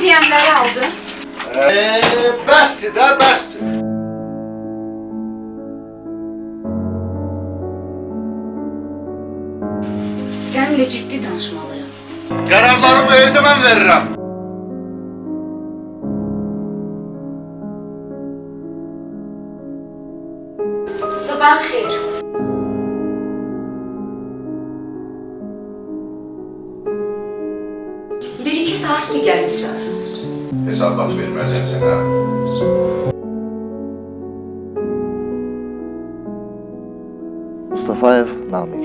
hediyeleri aldın? Eee besti de besti. Seninle ciddi danışmalıyım. Kararlarımı evde ben veririm. Sabah hayır. Bir iki saatli gelmişsin hesap at vermeyeceğim sana. Mustafayev Namık.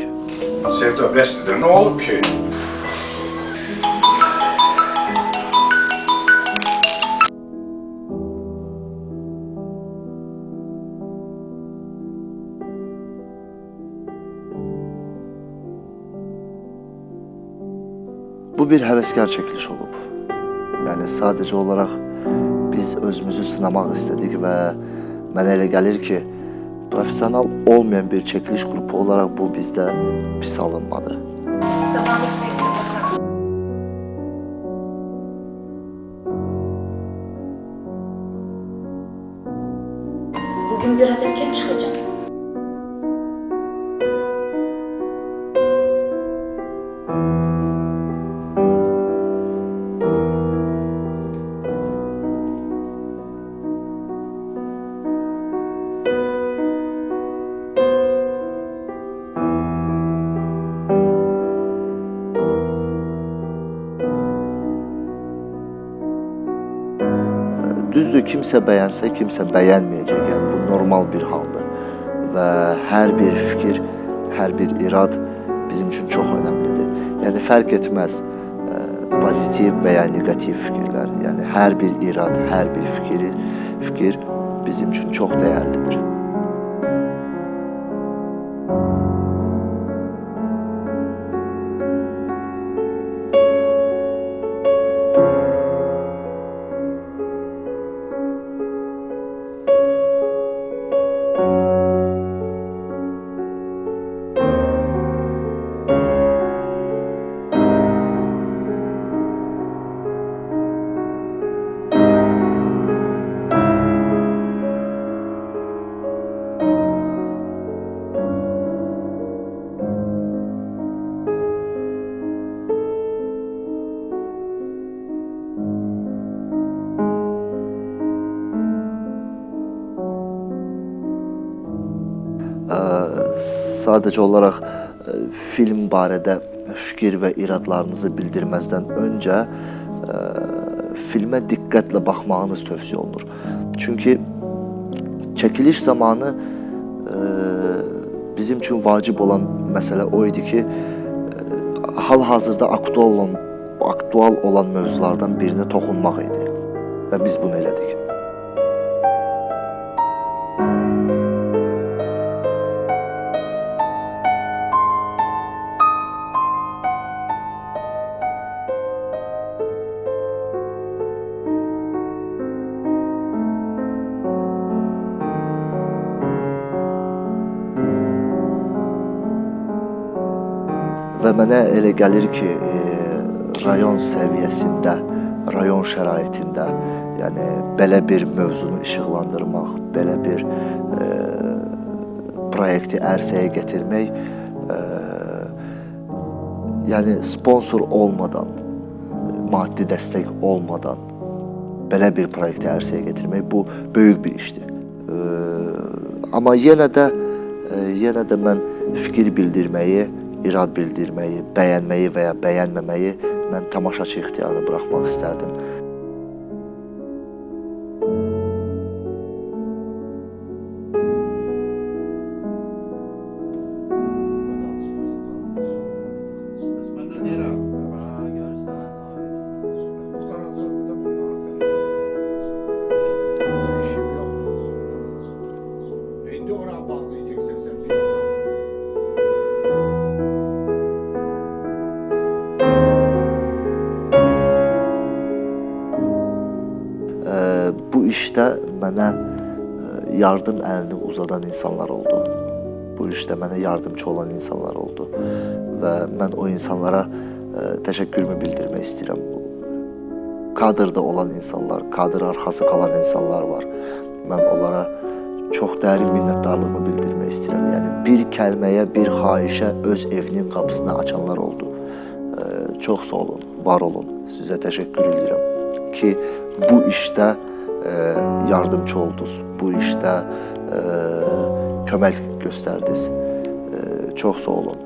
Sevda Besli'de ne olup ki? Bu bir həvəskar çəkiliş olub. Yəni sadəcə olaraq biz özümüzü sınamaq istədik və mənə elə gəlir ki, professional olmayan bir çəkiliş qrupu olaraq bu bizdə pis alınmadı. Düzdür, kimsə bəyənsə, kimsə bəyənməyəcək. Yəni bu normal bir haldır. Və hər bir fikir, hər bir irad bizim üçün çox önəmlidir. Yəni fərq etməz ə, pozitiv və ya neqativ fikirlər. Yəni hər bir irad, hər bir fikir, fikir bizim üçün çox dəyərlidir. Sadəcə olaraq ə, film barədə fikir və iradlarınızı bildirməzdən öncə ə, filmə diqqətlə baxmağınız tövsiyə olunur. Çünki çəkiliş zamanı ə, bizim üçün vacib olan məsələ o idi ki, hal-hazırda aktual olan aktual olan mövzulardan birinə toxunmaq idi və biz bunu elədik. Və mənə elə gəlir ki, e, rayon səviyyəsində, rayon şəraitində, yəni belə bir mövzunu işıqlandırmaq, belə bir e, proyekti ərsəyə gətirmək, e, yəni sponsor olmadan, maddi dəstək olmadan belə bir proyekti ərsəyə gətirmək bu böyük bir işdir. E, amma yenə də e, yenə də mən fikir bildirməyi, irad bildirməyi, bəyənməyi və ya bəyənməməyi mən tamaşaçı ixtiyarına buraxmaq istərdim. İndi ora bağlayacaqsan sən bu işdə mənə ə, yardım əlini uzadan insanlar oldu. Bu işdə mənə yardımçı olan insanlar oldu və mən o insanlara ə, təşəkkürümü bildirmək istəyirəm. kadrda olan insanlar, kadr arxası qalan insanlar var. Mən onlara çox dərin minnətdarlığımı bildirmək istəyirəm. Yəni bir kəlməyə, bir xahişə öz evinin qapısını açanlar oldu. Ə, Çox sağ olun, var olun. Sizə təşəkkür edirəm ki, bu işdə ə, yardımçı oldunuz. Bu işdə ə, kömək göstərdiniz. Ə, Çox sağ olun.